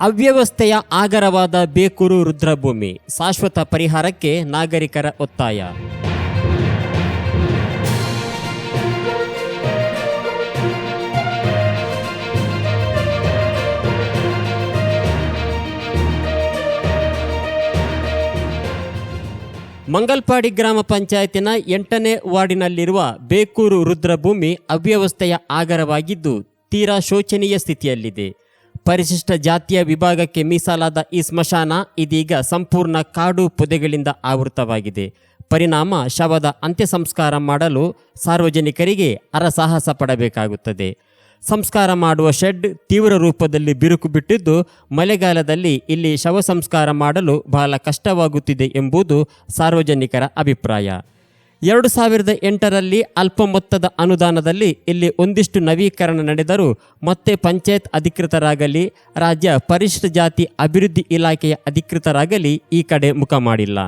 ಅವ್ಯವಸ್ಥೆಯ ಆಗರವಾದ ಬೇಕೂರು ರುದ್ರಭೂಮಿ, ಶಾಶ್ವತ ಪರಿಹಾರಕ್ಕೆ ನಾಗರಿಕರ ಒತ್ತಾಯ. ಮಂಗಲ್ಪಾಡಿ ಗ್ರಾಮ ಪಂಚಾಯತಿನ ಎಂಟನೇ ವಾರ್ಡಿನಲ್ಲಿರುವ ಬೇಕೂರು ರುದ್ರಭೂಮಿ ಅವ್ಯವಸ್ಥೆಯ ಆಗರವಾಗಿದ್ದು, ತೀರಾ ಶೋಚನೀಯ ಸ್ಥಿತಿಯಲ್ಲಿದೆ. ಪರಿಶಿಷ್ಟ ಜಾತಿಯ ವಿಭಾಗಕ್ಕೆ ಮೀಸಲಾದ ಈ ಸ್ಮಶಾನ ಇದೀಗ ಸಂಪೂರ್ಣ ಕಾಡು ಪೊದೆಗಳಿಂದ ಆವೃತವಾಗಿದೆ. ಪರಿಣಾಮ ಶವದ ಅಂತ್ಯ ಸಂಸ್ಕಾರ ಮಾಡಲು ಸಾರ್ವಜನಿಕರಿಗೆ ಅರಸಾಹಸ ಪಡಬೇಕಾಗುತ್ತದೆ. ಸಂಸ್ಕಾರ ಮಾಡುವ ಶೆಡ್ ತೀವ್ರ ರೂಪದಲ್ಲಿ ಬಿರುಕು ಬಿಟ್ಟಿದ್ದು, ಮಳೆಗಾಲದಲ್ಲಿ ಇಲ್ಲಿ ಶವ ಸಂಸ್ಕಾರ ಮಾಡಲು ಬಹಳ ಕಷ್ಟವಾಗುತ್ತಿದೆ ಎಂಬುದು ಸಾರ್ವಜನಿಕರ ಅಭಿಪ್ರಾಯ. ಎರಡು ಸಾವಿರದ ಎಂಟರಲ್ಲಿ ಅಲ್ಪ ಮೊತ್ತದ ಅನುದಾನದಲ್ಲಿ ಇಲ್ಲಿ ಒಂದಿಷ್ಟು ನವೀಕರಣ ನಡೆದರೂ ಮತ್ತೆ ಪಂಚಾಯತ್ ಅಧಿಕೃತರಾಗಲಿ, ರಾಜ್ಯ ಪರಿಶಿಷ್ಟ ಜಾತಿ ಅಭಿವೃದ್ಧಿ ಇಲಾಖೆಯ ಅಧಿಕೃತರಾಗಲಿ ಈ ಕಡೆ ಮುಖ ಮಾಡಿಲ್ಲ.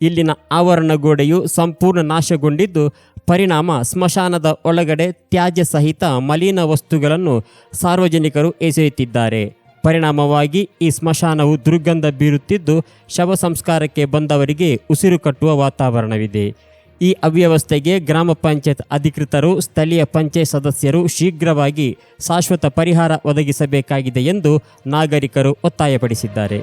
ಇಲ್ಲಿನ ಆವರಣ ಗೋಡೆಯು ಸಂಪೂರ್ಣ ನಾಶಗೊಂಡಿದ್ದು, ಪರಿಣಾಮ ಸ್ಮಶಾನದ ಒಳಗಡೆ ತ್ಯಾಜ್ಯ ಸಹಿತ ಮಲಿನ ವಸ್ತುಗಳನ್ನು ಸಾರ್ವಜನಿಕರು ಎಸೆಯುತ್ತಿದ್ದಾರೆ. ಪರಿಣಾಮವಾಗಿ ಈ ಸ್ಮಶಾನವು ದುರ್ಗಂಧ ಬೀರುತ್ತಿದ್ದು, ಶವ ಸಂಸ್ಕಾರಕ್ಕೆ ಬಂದವರಿಗೆ ಉಸಿರು ಕಟ್ಟುವ ವಾತಾವರಣವಿದೆ. ಈ ಅವ್ಯವಸ್ಥೆಗೆ ಗ್ರಾಮ ಪಂಚಾಯತ್ ಅಧಿಕೃತರು, ಸ್ಥಳೀಯ ಪಂಚಾಯತ್ ಸದಸ್ಯರು ಶೀಘ್ರವಾಗಿ ಶಾಶ್ವತ ಪರಿಹಾರ ಒದಗಿಸಬೇಕಾಗಿದೆ ಎಂದು ನಾಗರಿಕರು ಒತ್ತಾಯಪಡಿಸಿದ್ದಾರೆ.